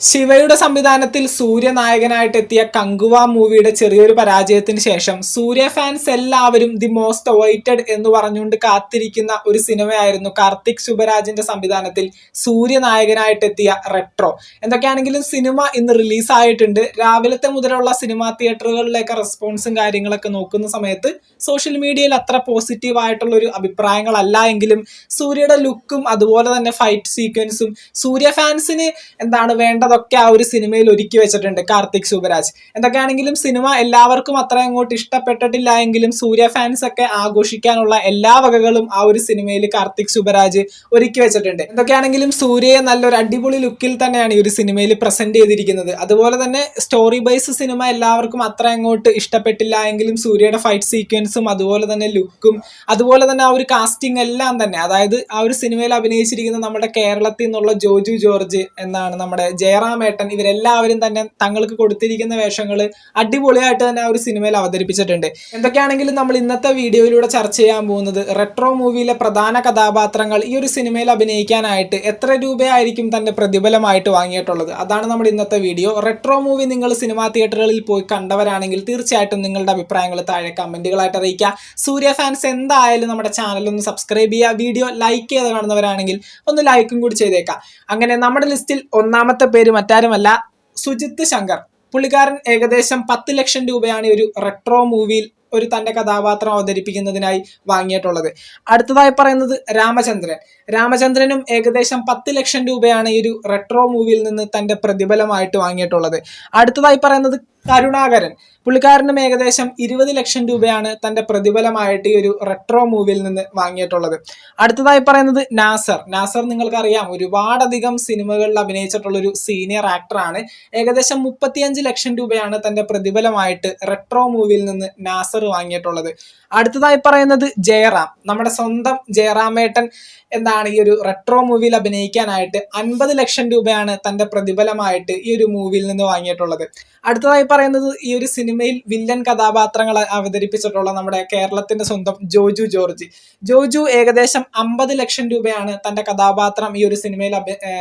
ശിവയുടെ സംവിധാനത്തിൽ സൂര്യ നായകനായിട്ട് എത്തിയ കങ്കുവ മൂവിയുടെ ചെറിയൊരു പരാജയത്തിന് ശേഷം സൂര്യ ഫാൻസ് എല്ലാവരും ദി മോസ്റ്റ് അവൈറ്റഡ് എന്ന് പറഞ്ഞുകൊണ്ട് കാത്തിരിക്കുന്ന ഒരു സിനിമയായിരുന്നു കാർത്തിക് ശുഭരാജിന്റെ സംവിധാനത്തിൽ സൂര്യ നായകനായിട്ട് എത്തിയ റെട്രോ എന്തൊക്കെയാണെങ്കിലും സിനിമ ഇന്ന് റിലീസായിട്ടുണ്ട്. രാവിലത്തെ മുതലുള്ള സിനിമാ തിയേറ്ററുകളിലേക്ക് റെസ്പോൺസും കാര്യങ്ങളൊക്കെ നോക്കുന്ന സമയത്ത് സോഷ്യൽ മീഡിയയിൽ അത്ര പോസിറ്റീവ് ആയിട്ടുള്ള ഒരു അഭിപ്രായങ്ങളല്ല എങ്കിലും സൂര്യയുടെ ലുക്കും അതുപോലെ തന്നെ ഫൈറ്റ് സീക്വൻസും സൂര്യ ഫാൻസിന് എന്താണ് വേണ്ടതൊക്കെ ആ ഒരു സിനിമയിൽ ഒരുക്കി വെച്ചിട്ടുണ്ട് കാർത്തിക് ശുഭരാജ് എന്തൊക്കെയാണെങ്കിലും സിനിമ എല്ലാവർക്കും അത്ര അങ്ങോട്ട് ഇഷ്ടപ്പെട്ടിട്ടില്ല എങ്കിലും സൂര്യ ഫാൻസ് ഒക്കെ ആഘോഷിക്കാനുള്ള എല്ലാ വകകളും ആ ഒരു സിനിമയിൽ കാർത്തിക് ശുഭരാജ് ഒരുക്കി വെച്ചിട്ടുണ്ട്. എന്തൊക്കെയാണെങ്കിലും സൂര്യയെ നല്ലൊരു അടിപൊളി ലുക്കിൽ തന്നെയാണ് ഈ ഒരു സിനിമയിൽ പ്രസന്റ് ചെയ്തിരിക്കുന്നത്. അതുപോലെ തന്നെ സ്റ്റോറി ബൈസ് സിനിമ എല്ലാവർക്കും അത്ര അങ്ങോട്ട് ഇഷ്ടപ്പെട്ടില്ല എങ്കിലും സൂര്യയുടെ ഫൈറ്റ് സീക്വൻസും അതുപോലെ തന്നെ ലുക്കും അതുപോലെ തന്നെ ആ ഒരു കാസ്റ്റിംഗ് എല്ലാം തന്നെ. അതായത് ആ ഒരു സിനിമയിൽ അഭിനയിച്ചിരിക്കുന്ന നമ്മുടെ കേരളത്തിൽ നിന്നുള്ള ജോജു ജോർജ് എന്നാണ് നമ്മുടെ ജയറാമേട്ടൻ ഇവരെല്ലാവരും തന്നെ തങ്ങൾക്ക് കൊടുത്തിരിക്കുന്ന വേഷങ്ങൾ അടിപൊളിയായിട്ട് തന്നെ ആ ഒരു സിനിമയിൽ അവതരിപ്പിച്ചിട്ടുണ്ട്. എന്തൊക്കെയാണെങ്കിലും നമ്മൾ ഇന്നത്തെ വീഡിയോയിലൂടെ ചർച്ച ചെയ്യാൻ പോകുന്നത് റെട്രോ മൂവിയിലെ പ്രധാന കഥാപാത്രങ്ങൾ ഈ ഒരു സിനിമയിൽ അഭിനയിക്കാനായിട്ട് എത്ര രൂപയായിരിക്കും തന്റെ പ്രതിഫലമായിട്ട് വാങ്ങിയിട്ടുള്ളത്? അതാണ് നമ്മുടെ ഇന്നത്തെ വീഡിയോ. റെട്രോ മൂവി നിങ്ങൾ സിനിമാ തിയേറ്ററുകളിൽ പോയി കണ്ടവരാണെങ്കിൽ തീർച്ചയായിട്ടും നിങ്ങളുടെ അഭിപ്രായങ്ങൾ താഴെ കമന്റുകളായിട്ട് അറിയിക്കുക. സൂര്യ ഫാൻസ് എന്തായാലും നമ്മുടെ ചാനൽ ഒന്ന് സബ്സ്ക്രൈബ് ചെയ്യുക. വീഡിയോ ലൈക്ക് ചെയ്ത് കാണുന്നവരാണെങ്കിൽ ഒന്ന് ലൈക്കും കൂടി ചെയ്തേക്കാം അങ്ങനെ നമ്മുടെ ലിസ്റ്റിൽ ഒന്നാമത്തെ പേര് മറ്റാരുമല്ല സുജിത്ത് ശങ്കർ. പുള്ളിക്കാരൻ ഏകദേശം പത്ത് ലക്ഷം രൂപയാണ് ഒരു റെട്രോ മൂവിയിൽ ഒരു തന്റെ കഥാപാത്രം അവതരിപ്പിക്കുന്നതിനായി വാങ്ങിയിട്ടുള്ളത്. അടുത്തതായി പറയുന്നത് രാമചന്ദ്രൻ. രാമചന്ദ്രനും ഏകദേശം പത്ത് ലക്ഷം രൂപയാണ് ഈ ഒരു റെട്രോ മൂവിയിൽ നിന്ന് തന്റെ പ്രതിഫലമായിട്ട് വാങ്ങിയിട്ടുള്ളത്. അടുത്തതായി പറയുന്നത് കരുണാകരൻ. പുള്ളിക്കാരനും ഏകദേശം ഇരുപത് ലക്ഷം രൂപയാണ് തന്റെ പ്രതിഫലമായിട്ട് ഈ ഒരു റെട്രോ മൂവിയിൽ നിന്ന് വാങ്ങിയിട്ടുള്ളത്. അടുത്തതായി പറയുന്നത് നാസർ. നാസർ നിങ്ങൾക്കറിയാം ഒരുപാടധികം സിനിമകളിൽ അഭിനയിച്ചിട്ടുള്ള ഒരു സീനിയർ ആക്ടറാണ് ഏകദേശം മുപ്പത്തിയഞ്ച് ലക്ഷം രൂപയാണ് തന്റെ പ്രതിഫലമായിട്ട് റെട്രോ മൂവിയിൽ നിന്ന് നാസർ വാങ്ങിയിട്ടുള്ളത്. അടുത്തതായി പറയുന്നത് ജയറാം. നമ്മുടെ സ്വന്തം ജയറാമേട്ടൻ എന്താണ് ഈ ഒരു റെട്രോ മൂവിയിൽ അഭിനയിക്കാനായിട്ട് അൻപത് ലക്ഷം രൂപയാണ് തന്റെ പ്രതിഫലമായിട്ട് ഈ ഒരു മൂവിയിൽ നിന്ന് വാങ്ങിയിട്ടുള്ളത്. അടുത്തതായി പറയുന്നത് ഈ ഒരു സിനിമയിൽ വില്ലൻ കഥാപാത്രങ്ങൾ അവതരിപ്പിച്ചിട്ടുള്ള നമ്മുടെ കേരളത്തിന്റെ സ്വന്തം ജോജു ജോർജ്. ജോജു ഏകദേശം അമ്പത് ലക്ഷം രൂപയാണ് തന്റെ കഥാപാത്രം ഈ ഒരു സിനിമയിൽ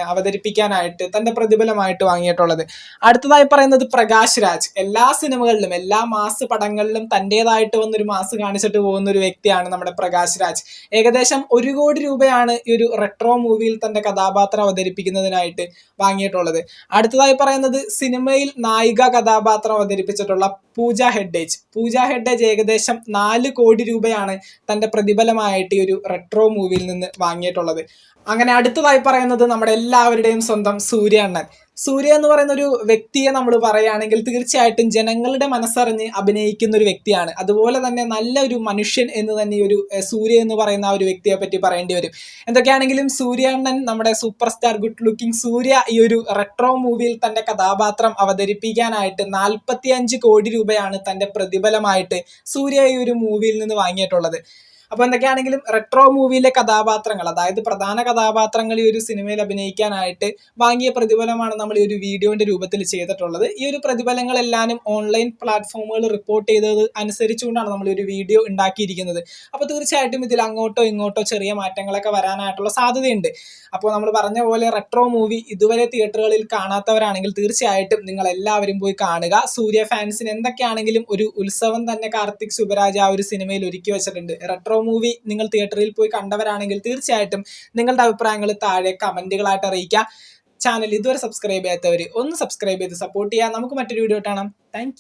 അവതരിപ്പിക്കാനായിട്ട് തന്റെ പ്രതിഫലമായിട്ട് വാങ്ങിയിട്ടുള്ളത്. അടുത്തതായി പറയുന്നത് പ്രകാശ് രാജ്. എല്ലാ സിനിമകളിലും എല്ലാ മാസ് പടങ്ങളിലും തന്റെതായിട്ട് വന്നൊരു മാസ് കാണിച്ചിട്ട് പോകുന്ന ഒരു വ്യക്തിയാണ് നമ്മുടെ പ്രകാശ് രാജ്. ഏകദേശം ഒരു കോടി രൂപയാണ് ഈ ഒരു റെട്രോ മൂവിയിൽ തന്റെ കഥാപാത്രം അവതരിപ്പിക്കുന്നതിനായിട്ട് വാങ്ങിയിട്ടുള്ളത്. അടുത്തതായി പറയുന്നത് സിനിമയിൽ നായിക കഥാപാത്രം അവതരിപ്പിച്ചിട്ടുള്ള പൂജ ഹെഡേജ്. പൂജ ഹെഡേജ് ഏകദേശം നാല് കോടി രൂപയാണ് തന്റെ പ്രതിഫലമായിട്ട് ഈ ഒരു റെട്രോ മൂവിയിൽ നിന്ന് വാങ്ങിയിട്ടുള്ളത്. അങ്ങനെ അടുത്തതായി പറയുന്നത് നമ്മുടെ എല്ലാവരുടെയും സ്വന്തം സൂര്യ സൂര്യ എന്ന് പറയുന്ന ഒരു വ്യക്തിയെ നമ്മൾ പറയുകയാണെങ്കിൽ തീർച്ചയായിട്ടും ജനങ്ങളുടെ മനസ്സറിഞ്ഞ് അഭിനയിക്കുന്ന ഒരു വ്യക്തിയാണ്. അതുപോലെ തന്നെ നല്ലൊരു മനുഷ്യൻ എന്ന് തന്നെ ഒരു സൂര്യ എന്ന് പറയുന്ന ആ ഒരു വ്യക്തിയെ പറ്റി പറയേണ്ടി വരും. എന്തൊക്കെയാണെങ്കിലും സൂര്യ അണ്ണൻ നമ്മുടെ super star good looking Suriya ഈ ഒരു റെട്രോ മൂവിയിൽ തന്റെ കഥാപാത്രം അവതരിപ്പിക്കാനായിട്ട് നാൽപ്പത്തി കോടി കോടി രൂപയാണ് തന്റെ പ്രതിഫലമായിട്ട് സൂര്യ ഈ ഒരു മൂവിയിൽ നിന്ന് വാങ്ങിയിട്ടുള്ളത്. അപ്പൊ എന്തൊക്കെയാണെങ്കിലും റെട്രോ മൂവിയിലെ കഥാപാത്രങ്ങൾ അതായത് പ്രധാന കഥാപാത്രങ്ങൾ ഈ ഒരു സിനിമയിൽ അഭിനയിക്കാനായിട്ട് വാങ്ങിയ പ്രതിഫലമാണ് നമ്മൾ ഈ ഒരു വീഡിയോന്റെ രൂപത്തിൽ ചെയ്തിട്ടുള്ളത്. ഈ ഒരു പ്രതിഫലങ്ങളെല്ലാനും ഓൺലൈൻ പ്ലാറ്റ്ഫോമുകൾ റിപ്പോർട്ട് ചെയ്തത് അനുസരിച്ചുകൊണ്ടാണ് നമ്മൾ ഒരു വീഡിയോ ഉണ്ടാക്കിയിരിക്കുന്നത്. അപ്പോൾ തീർച്ചയായിട്ടും ഇതിൽ അങ്ങോട്ടോ ഇങ്ങോട്ടോ ചെറിയ മാറ്റങ്ങളൊക്കെ വരാനായിട്ടുള്ള സാധ്യതയുണ്ട്. അപ്പോൾ നമ്മൾ പറഞ്ഞ പോലെ റെട്രോ മൂവി ഇതുവരെ തിയേറ്ററുകളിൽ കാണാത്തവരാണെങ്കിൽ തീർച്ചയായിട്ടും നിങ്ങൾ എല്ലാവരും പോയി കാണുക. സൂര്യ ഫാൻസിന് എന്തൊക്കെയാണെങ്കിലും ഒരു ഉത്സവം തന്നെ കാർത്തിക് സുബരാജ് ആ ഒരു സിനിമയിൽ ഒരുക്കി വെച്ചിട്ടുണ്ട്. റെട്രോ മൂവി നിങ്ങൾ തിയേറ്ററിൽ പോയി കണ്ടവരാണെങ്കിൽ തീർച്ചയായിട്ടും നിങ്ങളുടെ അഭിപ്രായങ്ങൾ താഴെ കമന്റുകളായിട്ട് അറിയിക്കുക. ചാനൽ ഇതുവരെ സബ്സ്ക്രൈബ് ചെയ്യാത്തവർ ഒന്ന് സബ്സ്ക്രൈബ് ചെയ്ത് സപ്പോർട്ട് ചെയ്യുക. നമുക്ക് മറ്റൊരു വീഡിയോ കാണാം. താങ്ക്